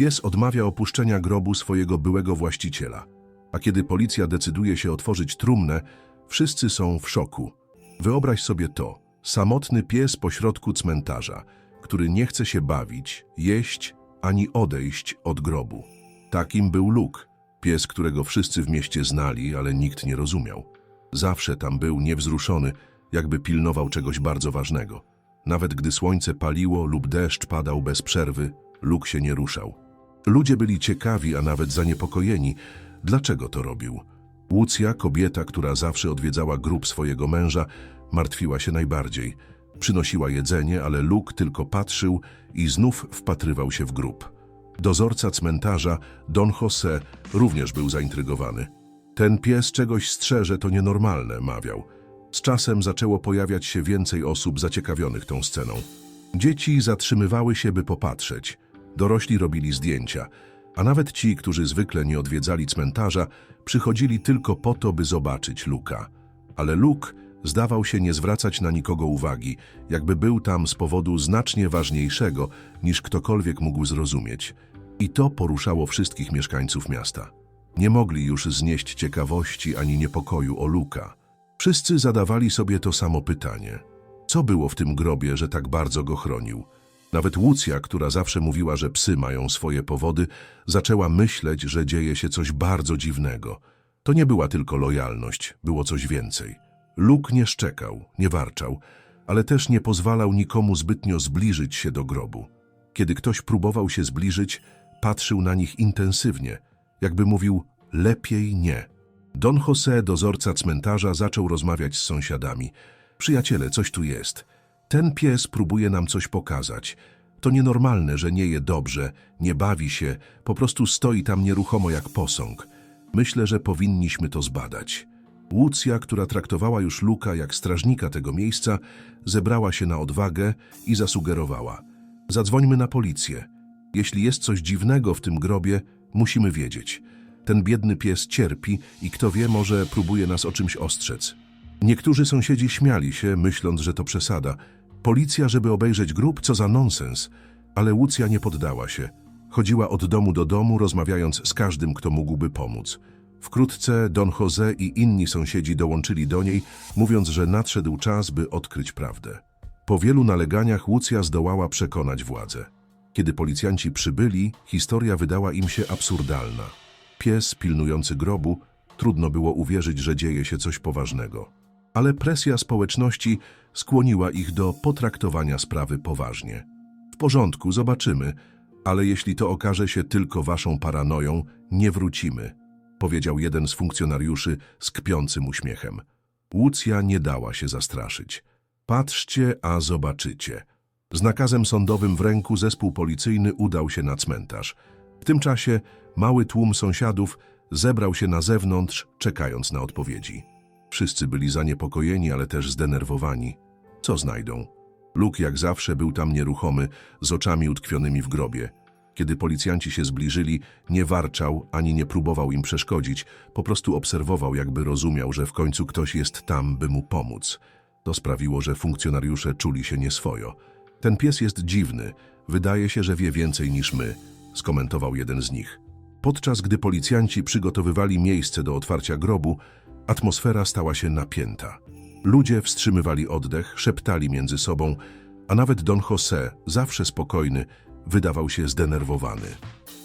Pies odmawia opuszczenia grobu swojego byłego właściciela. A kiedy policja decyduje się otworzyć trumnę, wszyscy są w szoku. Wyobraź sobie to. Samotny pies pośrodku cmentarza, który nie chce się bawić, jeść ani odejść od grobu. Takim był Luke, pies, którego wszyscy w mieście znali, ale nikt nie rozumiał. Zawsze tam był niewzruszony, jakby pilnował czegoś bardzo ważnego. Nawet gdy słońce paliło lub deszcz padał bez przerwy, Luke się nie ruszał. Ludzie byli ciekawi, a nawet zaniepokojeni, dlaczego to robił. Łucja, kobieta, która zawsze odwiedzała grób swojego męża, martwiła się najbardziej. Przynosiła jedzenie, ale Luke tylko patrzył i znów wpatrywał się w grób. Dozorca cmentarza, Don Jose, również był zaintrygowany. Ten pies czegoś strzeże, to nienormalne, mawiał. Z czasem zaczęło pojawiać się więcej osób zaciekawionych tą sceną. Dzieci zatrzymywały się, by popatrzeć. Dorośli robili zdjęcia, a nawet ci, którzy zwykle nie odwiedzali cmentarza, przychodzili tylko po to, by zobaczyć Luka. Ale Luke zdawał się nie zwracać na nikogo uwagi, jakby był tam z powodu znacznie ważniejszego, niż ktokolwiek mógł zrozumieć. I to poruszało wszystkich mieszkańców miasta. Nie mogli już znieść ciekawości ani niepokoju o Luka. Wszyscy zadawali sobie to samo pytanie. Co było w tym grobie, że tak bardzo go chronił? Nawet Łucja, która zawsze mówiła, że psy mają swoje powody, zaczęła myśleć, że dzieje się coś bardzo dziwnego. To nie była tylko lojalność, było coś więcej. Luke nie szczekał, nie warczał, ale też nie pozwalał nikomu zbytnio zbliżyć się do grobu. Kiedy ktoś próbował się zbliżyć, patrzył na nich intensywnie, jakby mówił lepiej nie. Don Jose, dozorca cmentarza, zaczął rozmawiać z sąsiadami. Przyjaciele, coś tu jest. Ten pies próbuje nam coś pokazać. To nienormalne, że nie je dobrze, nie bawi się, po prostu stoi tam nieruchomo jak posąg. Myślę, że powinniśmy to zbadać. Łucja, która traktowała już Luka jak strażnika tego miejsca, zebrała się na odwagę i zasugerowała. Zadzwońmy na policję. Jeśli jest coś dziwnego w tym grobie, musimy wiedzieć. Ten biedny pies cierpi i kto wie, może próbuje nas o czymś ostrzec. Niektórzy sąsiedzi śmiali się, myśląc, że to przesada. Policja, żeby obejrzeć grób, co za nonsens. Ale Łucja nie poddała się. Chodziła od domu do domu, rozmawiając z każdym, kto mógłby pomóc. Wkrótce Don Jose i inni sąsiedzi dołączyli do niej, mówiąc, że nadszedł czas, by odkryć prawdę. Po wielu naleganiach Łucja zdołała przekonać władzę. Kiedy policjanci przybyli, historia wydała im się absurdalna. Pies pilnujący grobu, trudno było uwierzyć, że dzieje się coś poważnego. Ale presja społeczności skłoniła ich do potraktowania sprawy poważnie. W porządku, zobaczymy, ale jeśli to okaże się tylko waszą paranoją, nie wrócimy, powiedział jeden z funkcjonariuszy z kpiącym uśmiechem. Łucja nie dała się zastraszyć. Patrzcie, a zobaczycie. Z nakazem sądowym w ręku zespół policyjny udał się na cmentarz. W tym czasie mały tłum sąsiadów zebrał się na zewnątrz, czekając na odpowiedzi. Wszyscy byli zaniepokojeni, ale też zdenerwowani. Co znajdą? Luke jak zawsze był tam nieruchomy, z oczami utkwionymi w grobie. Kiedy policjanci się zbliżyli, nie warczał ani nie próbował im przeszkodzić, po prostu obserwował, jakby rozumiał, że w końcu ktoś jest tam, by mu pomóc. To sprawiło, że funkcjonariusze czuli się nieswojo. Ten pies jest dziwny, wydaje się, że wie więcej niż my, skomentował jeden z nich. Podczas gdy policjanci przygotowywali miejsce do otwarcia grobu, atmosfera stała się napięta. Ludzie wstrzymywali oddech, szeptali między sobą, a nawet Don Jose, zawsze spokojny, wydawał się zdenerwowany.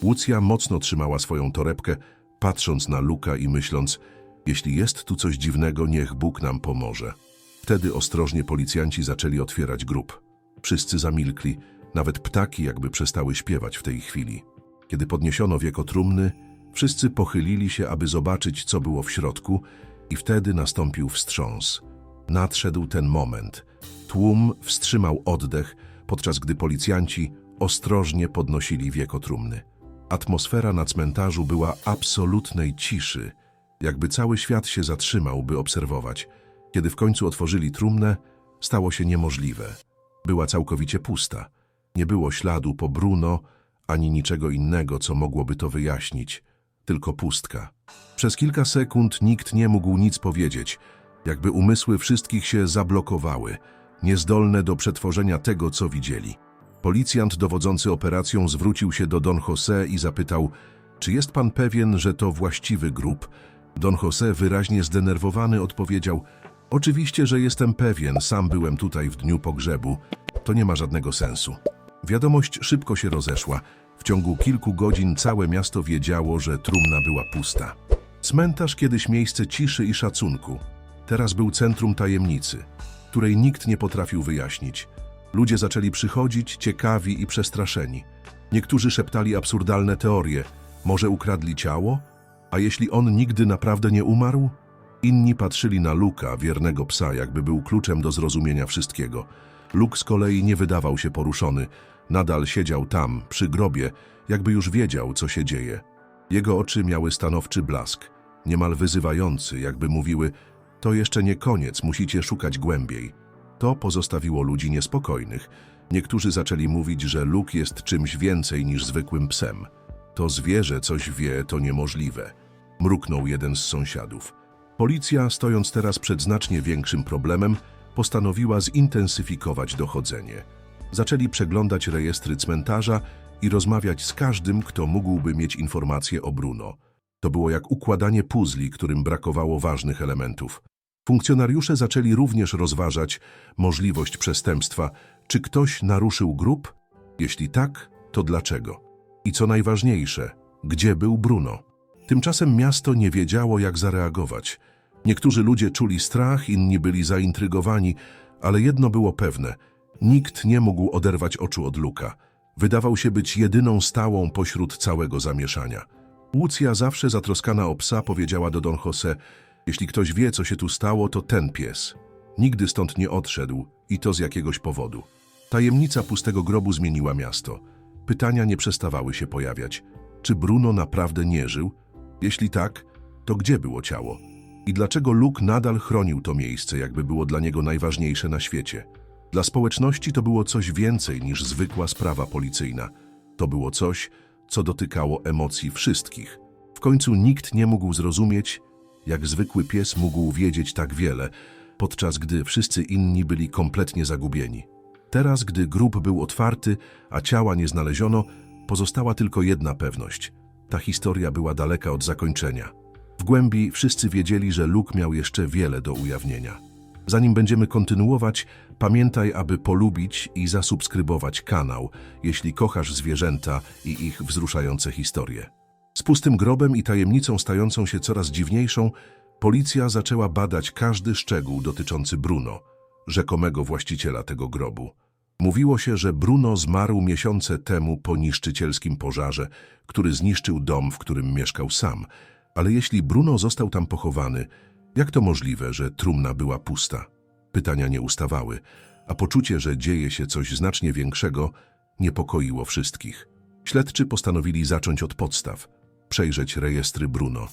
Łucja mocno trzymała swoją torebkę, patrząc na Luka i myśląc, jeśli jest tu coś dziwnego, niech Bóg nam pomoże. Wtedy ostrożnie policjanci zaczęli otwierać grób. Wszyscy zamilkli, nawet ptaki jakby przestały śpiewać w tej chwili. Kiedy podniesiono wieko trumny, wszyscy pochylili się, aby zobaczyć, co było w środku, i wtedy nastąpił wstrząs. Nadszedł ten moment. Tłum wstrzymał oddech, podczas gdy policjanci ostrożnie podnosili wieko trumny. Atmosfera na cmentarzu była absolutnej ciszy, jakby cały świat się zatrzymał, by obserwować. Kiedy w końcu otworzyli trumnę, stało się niemożliwe. Była całkowicie pusta. Nie było śladu po Bruno, ani niczego innego, co mogłoby to wyjaśnić. Tylko pustka. Przez kilka sekund nikt nie mógł nic powiedzieć, jakby umysły wszystkich się zablokowały, niezdolne do przetworzenia tego, co widzieli. Policjant dowodzący operacją zwrócił się do Don Jose i zapytał, czy jest pan pewien, że to właściwy grób? Don Jose wyraźnie zdenerwowany odpowiedział, oczywiście, że jestem pewien, sam byłem tutaj w dniu pogrzebu. To nie ma żadnego sensu. Wiadomość szybko się rozeszła. Ciągu kilku godzin całe miasto wiedziało, że trumna była pusta. Cmentarz kiedyś miejsce ciszy i szacunku. Teraz był centrum tajemnicy, której nikt nie potrafił wyjaśnić. Ludzie zaczęli przychodzić, ciekawi i przestraszeni. Niektórzy szeptali absurdalne teorie. Może ukradli ciało? A jeśli on nigdy naprawdę nie umarł? Inni patrzyli na Luka, wiernego psa, jakby był kluczem do zrozumienia wszystkiego. Luke z kolei nie wydawał się poruszony. Nadal siedział tam, przy grobie, jakby już wiedział, co się dzieje. Jego oczy miały stanowczy blask, niemal wyzywający, jakby mówiły to jeszcze nie koniec, musicie szukać głębiej. To pozostawiło ludzi niespokojnych. Niektórzy zaczęli mówić, że Luke jest czymś więcej niż zwykłym psem. To zwierzę coś wie, to niemożliwe. Mruknął jeden z sąsiadów. Policja, stojąc teraz przed znacznie większym problemem, postanowiła zintensyfikować dochodzenie. Zaczęli przeglądać rejestry cmentarza i rozmawiać z każdym, kto mógłby mieć informacje o Bruno. To było jak układanie puzli, którym brakowało ważnych elementów. Funkcjonariusze zaczęli również rozważać możliwość przestępstwa. Czy ktoś naruszył grób? Jeśli tak, to dlaczego? I co najważniejsze, gdzie był Bruno? Tymczasem miasto nie wiedziało, jak zareagować. Niektórzy ludzie czuli strach, inni byli zaintrygowani, ale jedno było pewne. Nikt nie mógł oderwać oczu od Luka. Wydawał się być jedyną stałą pośród całego zamieszania. Łucja, zawsze zatroskana o psa, powiedziała do Don Jose, jeśli ktoś wie, co się tu stało, to ten pies. Nigdy stąd nie odszedł i to z jakiegoś powodu. Tajemnica pustego grobu zmieniła miasto. Pytania nie przestawały się pojawiać. Czy Bruno naprawdę nie żył? Jeśli tak, to gdzie było ciało? I dlaczego Luke nadal chronił to miejsce, jakby było dla niego najważniejsze na świecie? Dla społeczności to było coś więcej niż zwykła sprawa policyjna. To było coś, co dotykało emocji wszystkich. W końcu nikt nie mógł zrozumieć, jak zwykły pies mógł wiedzieć tak wiele, podczas gdy wszyscy inni byli kompletnie zagubieni. Teraz, gdy grób był otwarty, a ciała nie znaleziono, pozostała tylko jedna pewność. Ta historia była daleka od zakończenia. W głębi wszyscy wiedzieli, że Luke miał jeszcze wiele do ujawnienia. Zanim będziemy kontynuować, pamiętaj, aby polubić i zasubskrybować kanał, jeśli kochasz zwierzęta i ich wzruszające historie. Z pustym grobem i tajemnicą stającą się coraz dziwniejszą, policja zaczęła badać każdy szczegół dotyczący Bruno, rzekomego właściciela tego grobu. Mówiło się, że Bruno zmarł miesiące temu po niszczycielskim pożarze, który zniszczył dom, w którym mieszkał sam. Ale jeśli Bruno został tam pochowany, jak to możliwe, że trumna była pusta? Pytania nie ustawały, a poczucie, że dzieje się coś znacznie większego, niepokoiło wszystkich. Śledczy postanowili zacząć od podstaw, przejrzeć rejestry Bruno.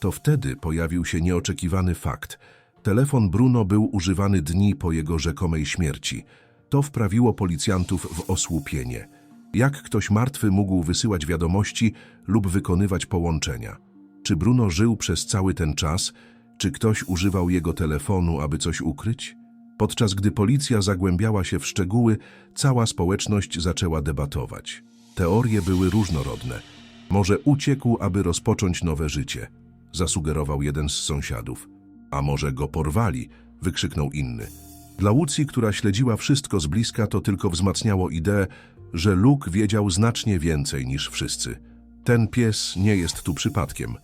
To wtedy pojawił się nieoczekiwany fakt. Telefon Bruno był używany dni po jego rzekomej śmierci. To wprawiło policjantów w osłupienie. Jak ktoś martwy mógł wysyłać wiadomości lub wykonywać połączenia? Czy Bruno żył przez cały ten czas? Czy ktoś używał jego telefonu, aby coś ukryć? Podczas gdy policja zagłębiała się w szczegóły, cała społeczność zaczęła debatować. Teorie były różnorodne. Może uciekł, aby rozpocząć nowe życie, zasugerował jeden z sąsiadów. A może go porwali, wykrzyknął inny. Dla Łucji, która śledziła wszystko z bliska, to tylko wzmacniało ideę, że Luke wiedział znacznie więcej niż wszyscy. Ten pies nie jest tu przypadkiem.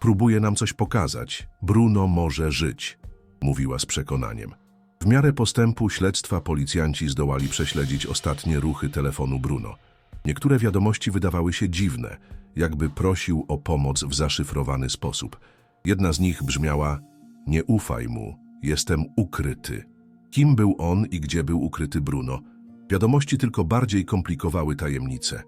Próbuje nam coś pokazać. Bruno może żyć, mówiła z przekonaniem. W miarę postępu śledztwa policjanci zdołali prześledzić ostatnie ruchy telefonu Bruno. Niektóre wiadomości wydawały się dziwne, jakby prosił o pomoc w zaszyfrowany sposób. Jedna z nich brzmiała: Nie ufaj mu, jestem ukryty. Kim był on i gdzie był ukryty Bruno? Wiadomości tylko bardziej komplikowały tajemnicę.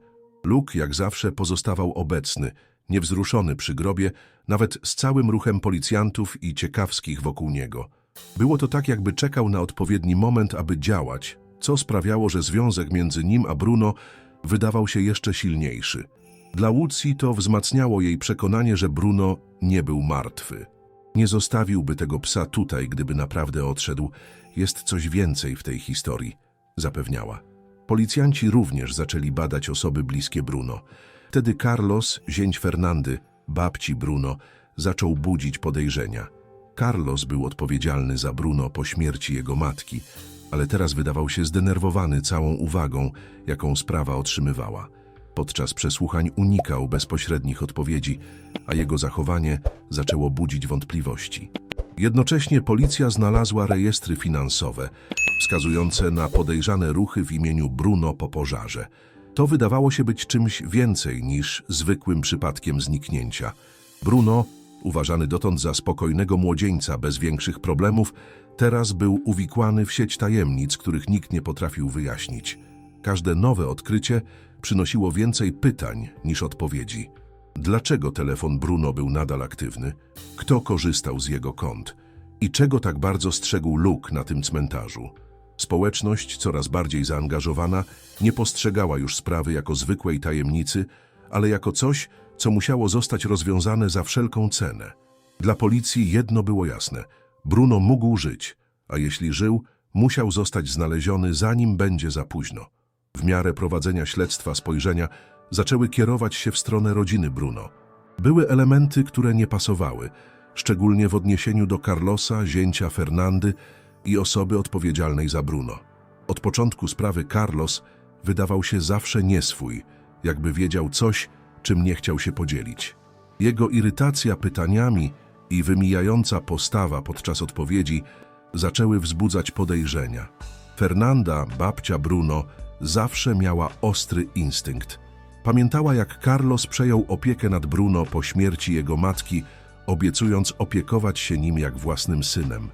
Luke, jak zawsze, pozostawał obecny, niewzruszony przy grobie, nawet z całym ruchem policjantów i ciekawskich wokół niego. Było to tak, jakby czekał na odpowiedni moment, aby działać, co sprawiało, że związek między nim a Bruno wydawał się jeszcze silniejszy. Dla Łucji to wzmacniało jej przekonanie, że Bruno nie był martwy. Nie zostawiłby tego psa tutaj, gdyby naprawdę odszedł. Jest coś więcej w tej historii, zapewniała. Policjanci również zaczęli badać osoby bliskie Bruno. Wtedy Carlos, zięć Fernandy, babci Bruno, zaczął budzić podejrzenia. Carlos był odpowiedzialny za Bruno po śmierci jego matki, ale teraz wydawał się zdenerwowany całą uwagą, jaką sprawa otrzymywała. Podczas przesłuchań unikał bezpośrednich odpowiedzi, a jego zachowanie zaczęło budzić wątpliwości. Jednocześnie policja znalazła rejestry finansowe wskazujące na podejrzane ruchy w imieniu Bruno po pożarze. To wydawało się być czymś więcej niż zwykłym przypadkiem zniknięcia. Bruno, uważany dotąd za spokojnego młodzieńca bez większych problemów, teraz był uwikłany w sieć tajemnic, których nikt nie potrafił wyjaśnić. Każde nowe odkrycie przynosiło więcej pytań niż odpowiedzi. Dlaczego telefon Bruno był nadal aktywny? Kto korzystał z jego kont? I czego tak bardzo strzegł Luke na tym cmentarzu? Społeczność, coraz bardziej zaangażowana, nie postrzegała już sprawy jako zwykłej tajemnicy, ale jako coś, co musiało zostać rozwiązane za wszelką cenę. Dla policji jedno było jasne. Bruno mógł żyć, a jeśli żył, musiał zostać znaleziony zanim będzie za późno. W miarę prowadzenia śledztwa spojrzenia zaczęły kierować się w stronę rodziny Bruno. Były elementy, które nie pasowały, szczególnie w odniesieniu do Carlosa, zięcia Fernandy i osoby odpowiedzialnej za Bruno. Od początku sprawy Carlos wydawał się zawsze nieswój, jakby wiedział coś, czym nie chciał się podzielić. Jego irytacja pytaniami i wymijająca postawa podczas odpowiedzi zaczęły wzbudzać podejrzenia. Fernanda, babcia Bruno, zawsze miała ostry instynkt. Pamiętała, jak Carlos przejął opiekę nad Bruno po śmierci jego matki, obiecując opiekować się nim jak własnym synem.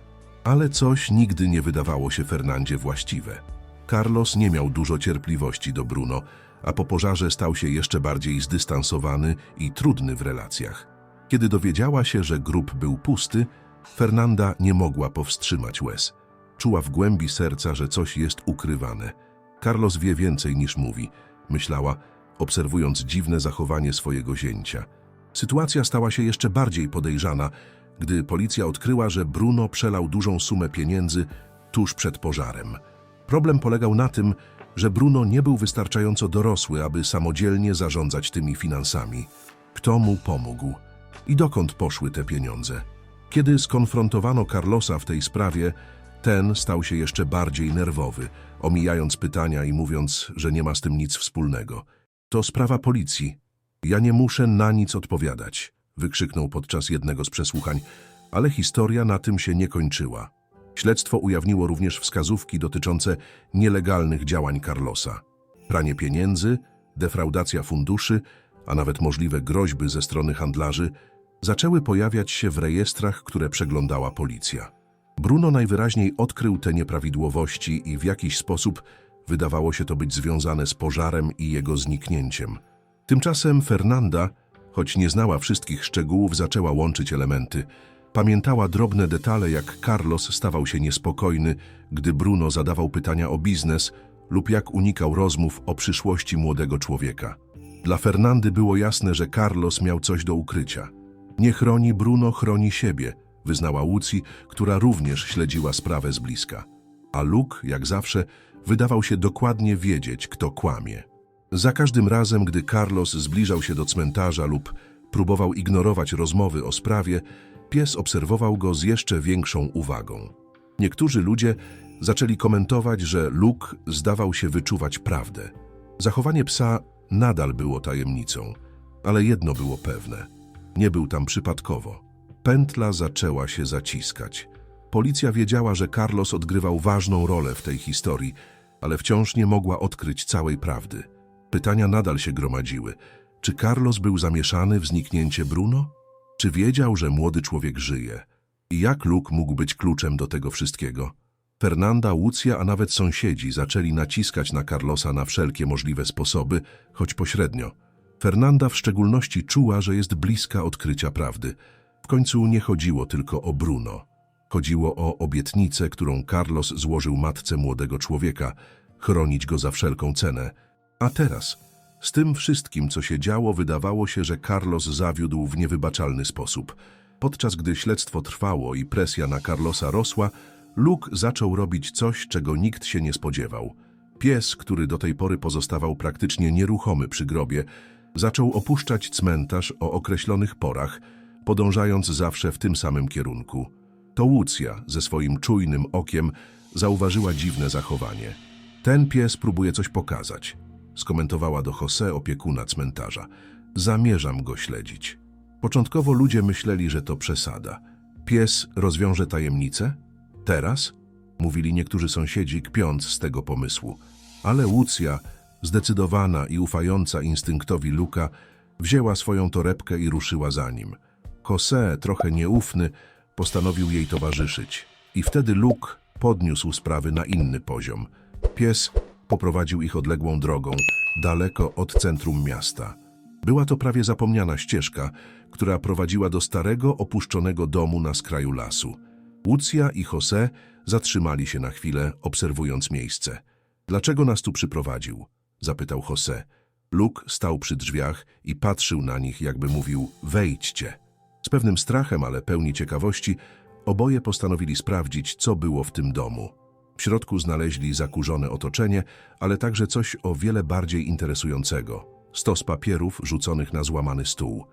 Ale coś nigdy nie wydawało się Fernandzie właściwe. Carlos nie miał dużo cierpliwości do Bruno, a po pożarze stał się jeszcze bardziej zdystansowany i trudny w relacjach. Kiedy dowiedziała się, że grób był pusty, Fernanda nie mogła powstrzymać łez. Czuła w głębi serca, że coś jest ukrywane. Carlos wie więcej niż mówi, myślała, obserwując dziwne zachowanie swojego zięcia. Sytuacja stała się jeszcze bardziej podejrzana, gdy policja odkryła, że Bruno przelał dużą sumę pieniędzy tuż przed pożarem. Problem polegał na tym, że Bruno nie był wystarczająco dorosły, aby samodzielnie zarządzać tymi finansami. Kto mu pomógł? I dokąd poszły te pieniądze? Kiedy skonfrontowano Carlosa w tej sprawie, ten stał się jeszcze bardziej nerwowy, omijając pytania i mówiąc, że nie ma z tym nic wspólnego. To sprawa policji. Ja nie muszę na nic odpowiadać, wykrzyknął podczas jednego z przesłuchań, ale historia na tym się nie kończyła. Śledztwo ujawniło również wskazówki dotyczące nielegalnych działań Carlosa. Pranie pieniędzy, defraudacja funduszy, a nawet możliwe groźby ze strony handlarzy zaczęły pojawiać się w rejestrach, które przeglądała policja. Bruno najwyraźniej odkrył te nieprawidłowości i w jakiś sposób wydawało się to być związane z pożarem i jego zniknięciem. Tymczasem Fernanda, choć nie znała wszystkich szczegółów, zaczęła łączyć elementy. Pamiętała drobne detale, jak Carlos stawał się niespokojny, gdy Bruno zadawał pytania o biznes lub jak unikał rozmów o przyszłości młodego człowieka. Dla Fernandy było jasne, że Carlos miał coś do ukrycia. Nie chroni Bruno, chroni siebie, wyznała Łucji, która również śledziła sprawę z bliska. A Luke, jak zawsze, wydawał się dokładnie wiedzieć, kto kłamie. Za każdym razem, gdy Carlos zbliżał się do cmentarza lub próbował ignorować rozmowy o sprawie, pies obserwował go z jeszcze większą uwagą. Niektórzy ludzie zaczęli komentować, że Luke zdawał się wyczuwać prawdę. Zachowanie psa nadal było tajemnicą, ale jedno było pewne. Nie był tam przypadkowo. Pętla zaczęła się zaciskać. Policja wiedziała, że Carlos odgrywał ważną rolę w tej historii, ale wciąż nie mogła odkryć całej prawdy. Pytania nadal się gromadziły. Czy Carlos był zamieszany w zniknięcie Bruno? Czy wiedział, że młody człowiek żyje? I jak Luke mógł być kluczem do tego wszystkiego? Fernanda, Łucja, a nawet sąsiedzi zaczęli naciskać na Carlosa na wszelkie możliwe sposoby, choć pośrednio. Fernanda w szczególności czuła, że jest bliska odkrycia prawdy. W końcu nie chodziło tylko o Bruno. Chodziło o obietnicę, którą Carlos złożył matce młodego człowieka, chronić go za wszelką cenę. A teraz, z tym wszystkim, co się działo, wydawało się, że Carlos zawiódł w niewybaczalny sposób. Podczas gdy śledztwo trwało i presja na Carlosa rosła, Luke zaczął robić coś, czego nikt się nie spodziewał. Pies, który do tej pory pozostawał praktycznie nieruchomy przy grobie, zaczął opuszczać cmentarz o określonych porach, podążając zawsze w tym samym kierunku. To Łucja ze swoim czujnym okiem zauważyła dziwne zachowanie. Ten pies próbuje coś pokazać, skomentowała do Jose opiekuna cmentarza. Zamierzam go śledzić. Początkowo ludzie myśleli, że to przesada. Pies rozwiąże tajemnicę? Teraz? Mówili niektórzy sąsiedzi, kpiąc z tego pomysłu. Ale Łucja, zdecydowana i ufająca instynktowi Luka, wzięła swoją torebkę i ruszyła za nim. Jose, trochę nieufny, postanowił jej towarzyszyć. I wtedy Luke podniósł sprawy na inny poziom. Pies poprowadził ich odległą drogą, daleko od centrum miasta. Była to prawie zapomniana ścieżka, która prowadziła do starego, opuszczonego domu na skraju lasu. Łucja i Jose zatrzymali się na chwilę, obserwując miejsce. Dlaczego nas tu przyprowadził? zapytał Jose. Luke stał przy drzwiach i patrzył na nich, jakby mówił: Wejdźcie. Z pewnym strachem, ale pełni ciekawości, oboje postanowili sprawdzić, co było w tym domu. W środku znaleźli zakurzone otoczenie, ale także coś o wiele bardziej interesującego. Stos papierów rzuconych na złamany stół.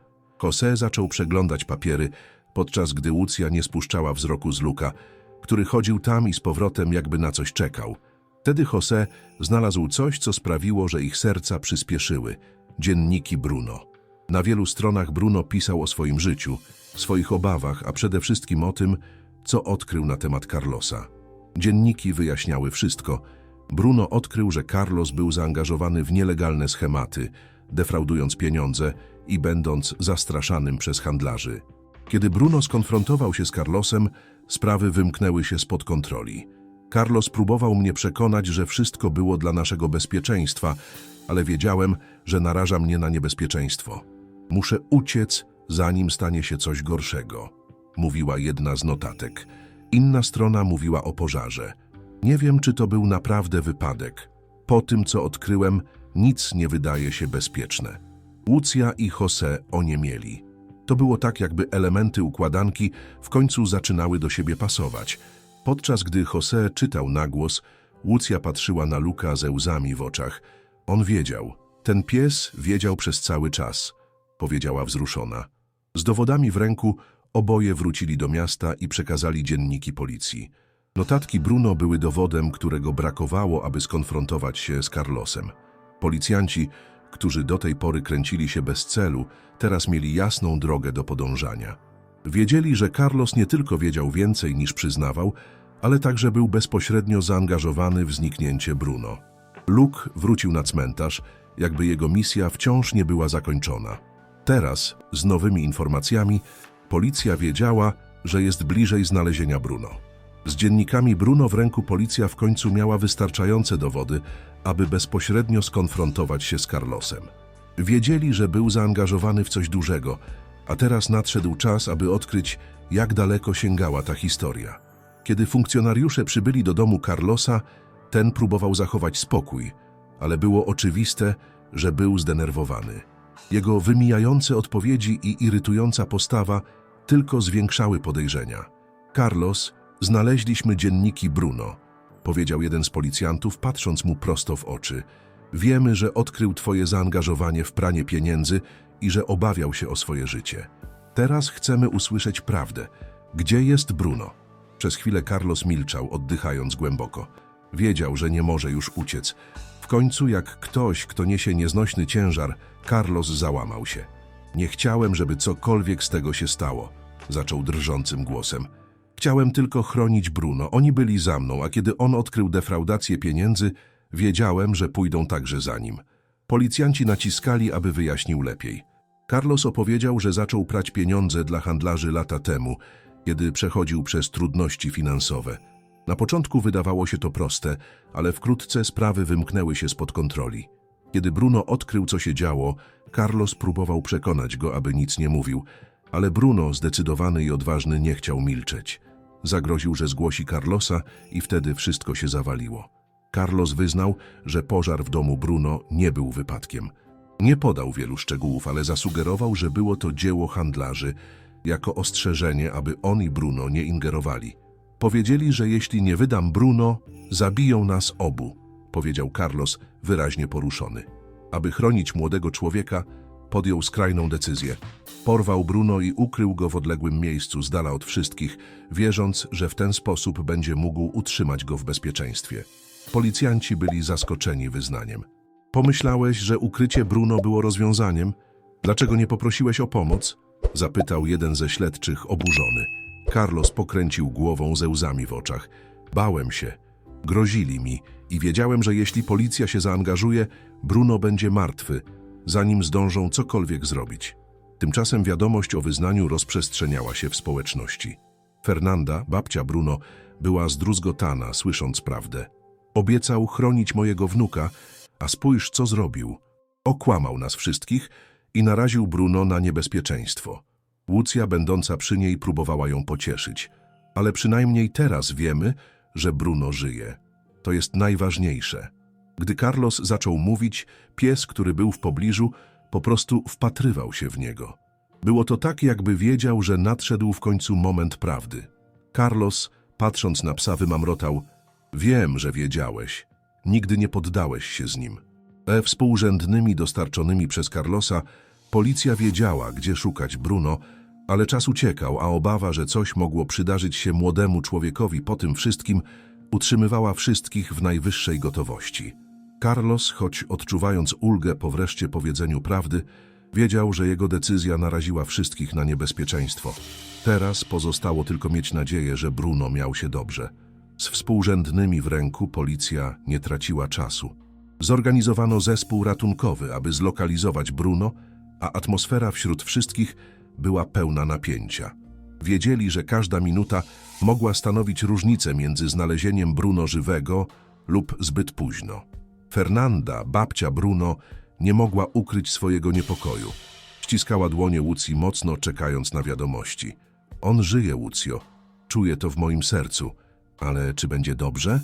Jose zaczął przeglądać papiery, podczas gdy Łucja nie spuszczała wzroku z Luka, który chodził tam i z powrotem jakby na coś czekał. Wtedy Jose znalazł coś, co sprawiło, że ich serca przyspieszyły. Dzienniki Bruno. Na wielu stronach Bruno pisał o swoim życiu, swoich obawach, a przede wszystkim o tym, co odkrył na temat Carlosa. Dzienniki wyjaśniały wszystko. Bruno odkrył, że Carlos był zaangażowany w nielegalne schematy, defraudując pieniądze i będąc zastraszanym przez handlarzy. Kiedy Bruno skonfrontował się z Carlosem, sprawy wymknęły się spod kontroli. Carlos próbował mnie przekonać, że wszystko było dla naszego bezpieczeństwa, ale wiedziałem, że naraża mnie na niebezpieczeństwo. Muszę uciec, zanim stanie się coś gorszego, mówiła jedna z notatek. Inna strona mówiła o pożarze. Nie wiem, czy to był naprawdę wypadek. Po tym, co odkryłem, nic nie wydaje się bezpieczne. Łucja i Jose oniemieli. To było tak, jakby elementy układanki w końcu zaczynały do siebie pasować. Podczas gdy Jose czytał na głos, Łucja patrzyła na Luka ze łzami w oczach. On wiedział. Ten pies wiedział przez cały czas, powiedziała wzruszona. Z dowodami w ręku oboje wrócili do miasta i przekazali dzienniki policji. Notatki Bruno były dowodem, którego brakowało, aby skonfrontować się z Carlosem. Policjanci, którzy do tej pory kręcili się bez celu, teraz mieli jasną drogę do podążania. Wiedzieli, że Carlos nie tylko wiedział więcej niż przyznawał, ale także był bezpośrednio zaangażowany w zniknięcie Bruno. Luke wrócił na cmentarz, jakby jego misja wciąż nie była zakończona. Teraz, z nowymi informacjami, policja wiedziała, że jest bliżej znalezienia Bruno. Z dziennikami Bruno w ręku policja w końcu miała wystarczające dowody, aby bezpośrednio skonfrontować się z Carlosem. Wiedzieli, że był zaangażowany w coś dużego, a teraz nadszedł czas, aby odkryć, jak daleko sięgała ta historia. Kiedy funkcjonariusze przybyli do domu Carlosa, ten próbował zachować spokój, ale było oczywiste, że był zdenerwowany. Jego wymijające odpowiedzi i irytująca postawa tylko zwiększały podejrzenia. Carlos, znaleźliśmy dzienniki Bruno, powiedział jeden z policjantów, patrząc mu prosto w oczy. Wiemy, że odkrył twoje zaangażowanie w pranie pieniędzy i że obawiał się o swoje życie. Teraz chcemy usłyszeć prawdę. Gdzie jest Bruno? Przez chwilę Carlos milczał, oddychając głęboko. Wiedział, że nie może już uciec. W końcu, jak ktoś, kto niesie nieznośny ciężar, Carlos załamał się. Nie chciałem, żeby cokolwiek z tego się stało, zaczął drżącym głosem. Chciałem tylko chronić Bruno. Oni byli za mną, a kiedy on odkrył defraudację pieniędzy, wiedziałem, że pójdą także za nim. Policjanci naciskali, aby wyjaśnił lepiej. Carlos opowiedział, że zaczął prać pieniądze dla handlarzy lata temu, kiedy przechodził przez trudności finansowe. Na początku wydawało się to proste, ale wkrótce sprawy wymknęły się spod kontroli. Kiedy Bruno odkrył, co się działo, Carlos próbował przekonać go, aby nic nie mówił, ale Bruno, zdecydowany i odważny, nie chciał milczeć. Zagroził, że zgłosi Carlosa i wtedy wszystko się zawaliło. Carlos wyznał, że pożar w domu Bruno nie był wypadkiem. Nie podał wielu szczegółów, ale zasugerował, że było to dzieło handlarzy, jako ostrzeżenie, aby on i Bruno nie ingerowali. Powiedzieli, że jeśli nie wydam Bruno, zabiją nas obu, powiedział Carlos, wyraźnie poruszony. Aby chronić młodego człowieka, podjął skrajną decyzję. Porwał Bruno i ukrył go w odległym miejscu, z dala od wszystkich, wierząc, że w ten sposób będzie mógł utrzymać go w bezpieczeństwie. Policjanci byli zaskoczeni wyznaniem. Pomyślałeś, że ukrycie Bruno było rozwiązaniem? Dlaczego nie poprosiłeś o pomoc? Zapytał jeden ze śledczych, oburzony. Carlos pokręcił głową ze łzami w oczach. Bałem się. Grozili mi i wiedziałem, że jeśli policja się zaangażuje, Bruno będzie martwy, zanim zdążą cokolwiek zrobić. Tymczasem wiadomość o wyznaniu rozprzestrzeniała się w społeczności. Fernanda, babcia Bruno, była zdruzgotana, słysząc prawdę. Obiecał chronić mojego wnuka, a spójrz, co zrobił. Okłamał nas wszystkich i naraził Bruno na niebezpieczeństwo. Łucja, będąca przy niej, próbowała ją pocieszyć. Ale przynajmniej teraz wiemy, że Bruno żyje. To jest najważniejsze. Gdy Carlos zaczął mówić, pies, który był w pobliżu, po prostu wpatrywał się w niego. Było to tak, jakby wiedział, że nadszedł w końcu moment prawdy. Carlos, patrząc na psa, wymamrotał: Wiem, że wiedziałeś. Nigdy nie poddałeś się z nim. E współrzędnymi dostarczonymi przez Carlosa, policja wiedziała, gdzie szukać Bruno, ale czas uciekał, a obawa, że coś mogło przydarzyć się młodemu człowiekowi po tym wszystkim, utrzymywała wszystkich w najwyższej gotowości. Carlos, choć odczuwając ulgę po wreszcie powiedzeniu prawdy, wiedział, że jego decyzja naraziła wszystkich na niebezpieczeństwo. Teraz pozostało tylko mieć nadzieję, że Bruno miał się dobrze. Z współrzędnymi w ręku policja nie traciła czasu. Zorganizowano zespół ratunkowy, aby zlokalizować Bruno, a atmosfera wśród wszystkich była pełna napięcia. Wiedzieli, że każda minuta mogła stanowić różnicę między znalezieniem Bruno żywego lub zbyt późno. Fernanda, babcia Bruno, nie mogła ukryć swojego niepokoju. Ściskała dłonie Łucji mocno, czekając na wiadomości. On żyje, Łucjo. Czuję to w moim sercu. Ale czy będzie dobrze?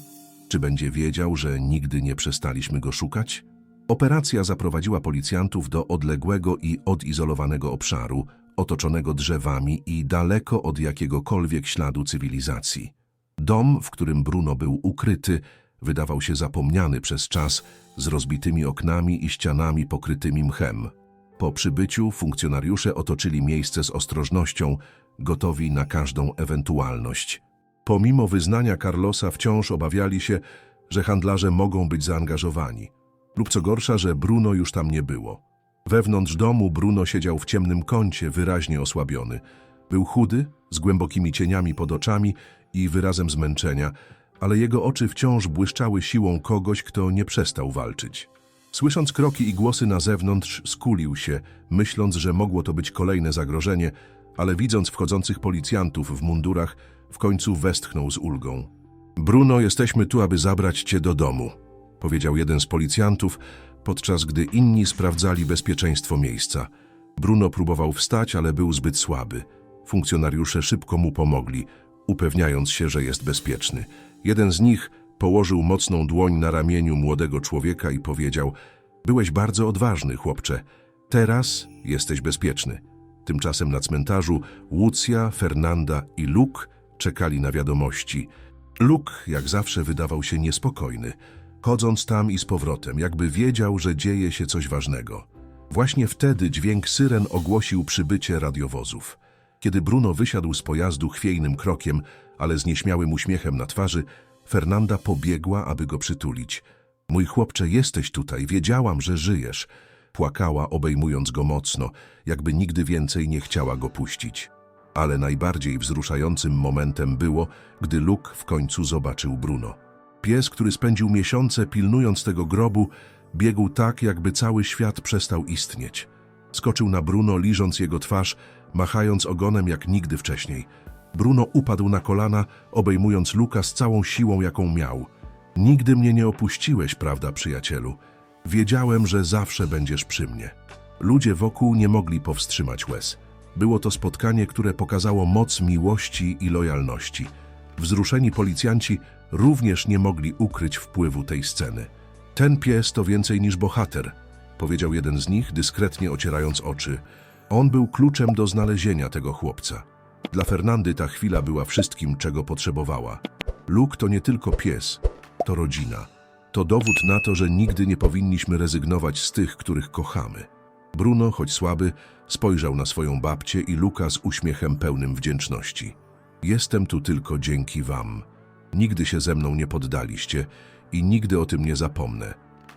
Czy będzie wiedział, że nigdy nie przestaliśmy go szukać? Operacja zaprowadziła policjantów do odległego i odizolowanego obszaru, otoczonego drzewami i daleko od jakiegokolwiek śladu cywilizacji. Dom, w którym Bruno był ukryty, wydawał się zapomniany przez czas z rozbitymi oknami i ścianami pokrytymi mchem. Po przybyciu funkcjonariusze otoczyli miejsce z ostrożnością, gotowi na każdą ewentualność. Pomimo wyznania Carlosa wciąż obawiali się, że handlarze mogą być zaangażowani. Lub co gorsza, że Bruno już tam nie było. Wewnątrz domu Bruno siedział w ciemnym kącie, wyraźnie osłabiony. Był chudy, z głębokimi cieniami pod oczami i wyrazem zmęczenia, ale jego oczy wciąż błyszczały siłą kogoś, kto nie przestał walczyć. Słysząc kroki i głosy na zewnątrz, skulił się, myśląc, że mogło to być kolejne zagrożenie, ale widząc wchodzących policjantów w mundurach, w końcu westchnął z ulgą. Bruno, jesteśmy tu, aby zabrać cię do domu, powiedział jeden z policjantów, podczas gdy inni sprawdzali bezpieczeństwo miejsca. Bruno próbował wstać, ale był zbyt słaby. Funkcjonariusze szybko mu pomogli, upewniając się, że jest bezpieczny. Jeden z nich położył mocną dłoń na ramieniu młodego człowieka i powiedział: Byłeś bardzo odważny, chłopcze. Teraz jesteś bezpieczny. Tymczasem na cmentarzu Łucja, Fernanda i Luke czekali na wiadomości. Luke, jak zawsze, wydawał się niespokojny, chodząc tam i z powrotem, jakby wiedział, że dzieje się coś ważnego. Właśnie wtedy dźwięk syren ogłosił przybycie radiowozów. Kiedy Bruno wysiadł z pojazdu chwiejnym krokiem, ale z nieśmiałym uśmiechem na twarzy, Fernanda pobiegła, aby go przytulić. Mój chłopcze, jesteś tutaj, wiedziałam, że żyjesz. Płakała, obejmując go mocno, jakby nigdy więcej nie chciała go puścić. Ale najbardziej wzruszającym momentem było, gdy Luke w końcu zobaczył Bruno. Pies, który spędził miesiące pilnując tego grobu, biegł tak, jakby cały świat przestał istnieć. Skoczył na Bruno, liżąc jego twarz, machając ogonem jak nigdy wcześniej. Bruno upadł na kolana, obejmując Luka z całą siłą, jaką miał. Nigdy mnie nie opuściłeś, prawda, przyjacielu? Wiedziałem, że zawsze będziesz przy mnie. Ludzie wokół nie mogli powstrzymać łez. Było to spotkanie, które pokazało moc miłości i lojalności. Wzruszeni policjanci również nie mogli ukryć wpływu tej sceny. Ten pies to więcej niż bohater, powiedział jeden z nich, dyskretnie ocierając oczy. On był kluczem do znalezienia tego chłopca. Dla Fernandy ta chwila była wszystkim, czego potrzebowała. Luke to nie tylko pies, to rodzina. To dowód na to, że nigdy nie powinniśmy rezygnować z tych, których kochamy. Bruno, choć słaby, spojrzał na swoją babcię i Luka z uśmiechem pełnym wdzięczności. Jestem tu tylko dzięki wam. Nigdy się ze mną nie poddaliście i nigdy o tym nie zapomnę.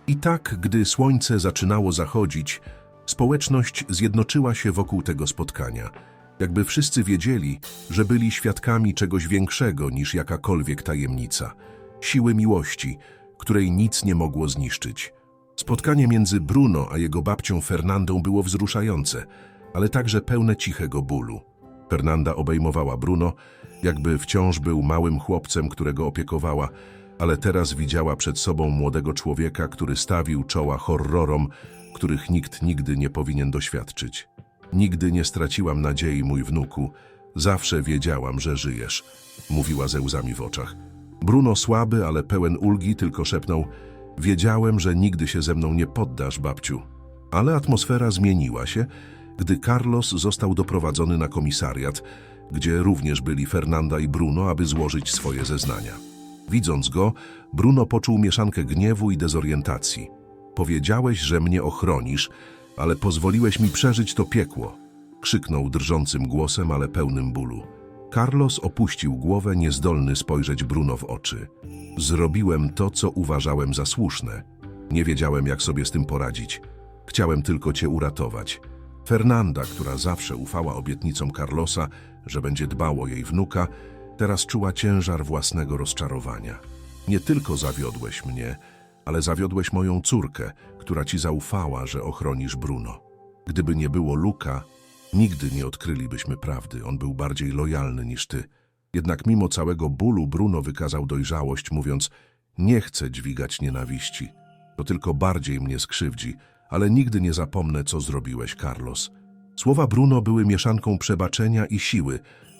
I tak, gdy słońce zaczynało zachodzić, społeczność zjednoczyła się wokół tego spotkania. Jakby wszyscy wiedzieli, że byli świadkami czegoś większego niż jakakolwiek tajemnica. Siły miłości, której nic nie mogło zniszczyć. Spotkanie między Bruno a jego babcią Fernandą było wzruszające, ale także pełne cichego bólu. Fernanda obejmowała Bruno, jakby wciąż był małym chłopcem, którego opiekowała, ale teraz widziała przed sobą młodego człowieka, który stawił czoła horrorom, których nikt nigdy nie powinien doświadczyć. Nigdy nie straciłam nadziei, mój wnuku. Zawsze wiedziałam, że żyjesz, mówiła ze łzami w oczach. Bruno słaby, ale pełen ulgi, tylko szepnął: Wiedziałem, że nigdy się ze mną nie poddasz, babciu. Ale atmosfera zmieniła się, gdy Carlos został doprowadzony na komisariat, gdzie również byli Fernanda i Bruno, aby złożyć swoje zeznania. Widząc go, Bruno poczuł mieszankę gniewu i dezorientacji. Powiedziałeś, że mnie ochronisz, ale pozwoliłeś mi przeżyć to piekło. Krzyknął drżącym głosem, ale pełnym bólu. Carlos opuścił głowę, niezdolny spojrzeć Bruno w oczy. Zrobiłem to, co uważałem za słuszne. Nie wiedziałem, jak sobie z tym poradzić. Chciałem tylko cię uratować. Fernanda, która zawsze ufała obietnicom Carlosa, że będzie dbał o jej wnuka, teraz czuła ciężar własnego rozczarowania. Nie tylko zawiodłeś mnie, ale zawiodłeś moją córkę, która ci zaufała, że ochronisz Bruno. Gdyby nie było Luka, nigdy nie odkrylibyśmy prawdy. On był bardziej lojalny niż ty. Jednak mimo całego bólu Bruno wykazał dojrzałość, mówiąc: Nie chcę dźwigać nienawiści. To tylko bardziej mnie skrzywdzi, ale nigdy nie zapomnę, co zrobiłeś, Carlos. Słowa Bruno były mieszanką przebaczenia i siły,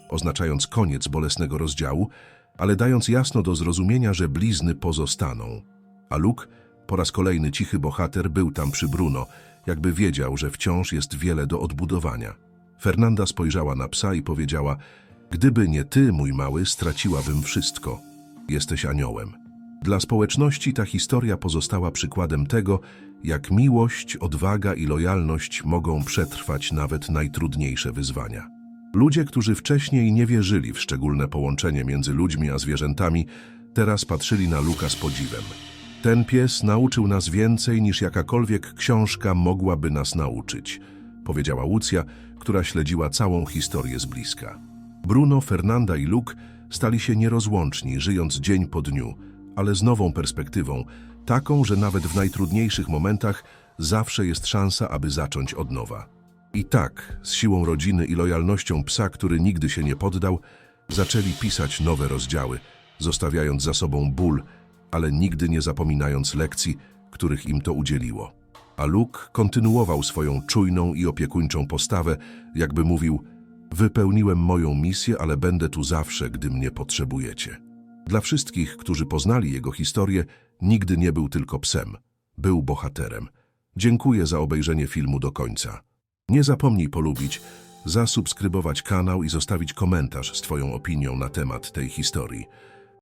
oznaczając koniec bolesnego rozdziału, ale dając jasno do zrozumienia, że blizny pozostaną. A Luke, po raz kolejny cichy bohater, był tam przy Bruno, jakby wiedział, że wciąż jest wiele do odbudowania. Fernanda spojrzała na psa i powiedziała: Gdyby nie ty, mój mały, straciłabym wszystko. Jesteś aniołem. Dla społeczności ta historia pozostała przykładem tego, jak miłość, odwaga i lojalność mogą przetrwać nawet najtrudniejsze wyzwania. Ludzie, którzy wcześniej nie wierzyli w szczególne połączenie między ludźmi a zwierzętami, teraz patrzyli na Luka z podziwem. Ten pies nauczył nas więcej niż jakakolwiek książka mogłaby nas nauczyć, powiedziała Łucja, która śledziła całą historię z bliska. Bruno, Fernanda i Luke stali się nierozłączni, żyjąc dzień po dniu, ale z nową perspektywą, taką, że nawet w najtrudniejszych momentach zawsze jest szansa, aby zacząć od nowa. I tak, z siłą rodziny i lojalnością psa, który nigdy się nie poddał, zaczęli pisać nowe rozdziały, zostawiając za sobą ból, ale nigdy nie zapominając lekcji, których im to udzieliło. A Luke kontynuował swoją czujną i opiekuńczą postawę, jakby mówił: Wypełniłem moją misję, ale będę tu zawsze, gdy mnie potrzebujecie. Dla wszystkich, którzy poznali jego historię, nigdy nie był tylko psem, był bohaterem. Dziękuję za obejrzenie filmu do końca. Nie zapomnij polubić, zasubskrybować kanał i zostawić komentarz z Twoją opinią na temat tej historii.